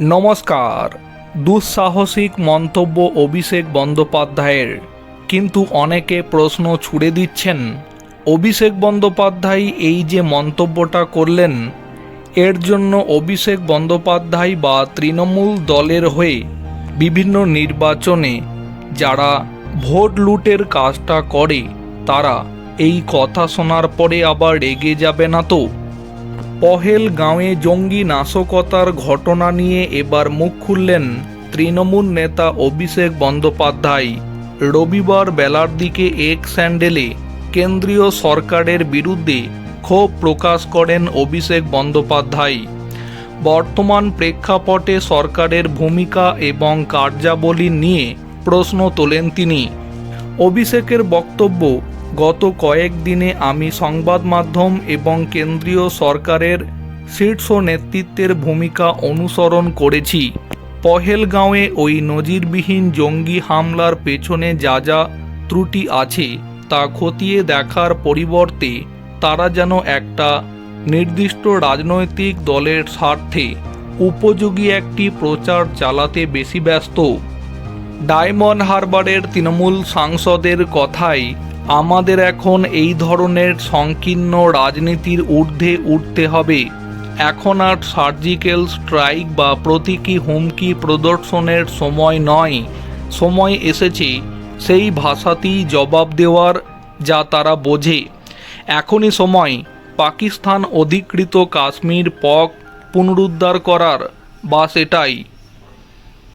নমস্কার। দুঃসাহসিক মন্তব্য অভিষেক বন্দ্যোপাধ্যায়ের। কিন্তু অনেকে প্রশ্ন ছুড়ে দিচ্ছেন, অভিষেক বন্দ্যোপাধ্যায় এই যে মন্তব্যটা করলেন, এর জন্য অভিষেক বন্দ্যোপাধ্যায় বা তৃণমূল দলের হয়ে বিভিন্ন নির্বাচনে যারা ভোট লুটের কাজটা করে, তারা এই কথা শোনার পরে আবার রেগে যাবে না তো? পহেল গাঁয়ে জঙ্গি নাশকতার ঘটনা নিয়ে এবার মুখ খুললেন তৃণমূল নেতা অভিষেক বন্দ্যোপাধ্যায়। রবিবার বেলার দিকে এক স্যান্ডেলে কেন্দ্রীয় সরকারের বিরুদ্ধে ক্ষোভ প্রকাশ করেন অভিষেক বন্দ্যোপাধ্যায়। বর্তমান প্রেক্ষাপটে সরকারের ভূমিকা এবং কার্যাবলী নিয়ে প্রশ্ন তোলেন তিনি। অভিষেকের বক্তব্য গত কয়েকদিনে আমি সংবাদ মাধ্যম এবং কেন্দ্রীয় সরকারের শীর্ষ নেতৃত্বের ভূমিকা অনুসরণ করেছি। পহেলগাঁওয়ে ওই নজিরবিহীন জঙ্গি হামলার পেছনে যা যা ত্রুটি আছে, তা খতিয়ে দেখার পরিবর্তে তারা যেন একটা নির্দিষ্ট রাজনৈতিক দলের স্বার্থে উপযোগী একটি প্রচার চালাতে বেশি ব্যস্ত। ডায়মন্ড হারবারের তৃণমূল সাংসদের কথাই আমাদের এখন এই ধরনের সংকীর্ণ রাজনীতির ঊর্ধ্বে উঠতে হবে। এখন আর সার্জিক্যাল স্ট্রাইক বা প্রতীকী হুমকি প্রদর্শনের সময় নয়। সময় এসেছে, সেই ভাষাতেই জবাব দেওয়ার যা তারা বোঝে। এখনই সময়, পাকিস্তান অধিকৃত কাশ্মীর পক পুনরুদ্ধার করার। বা সেটাই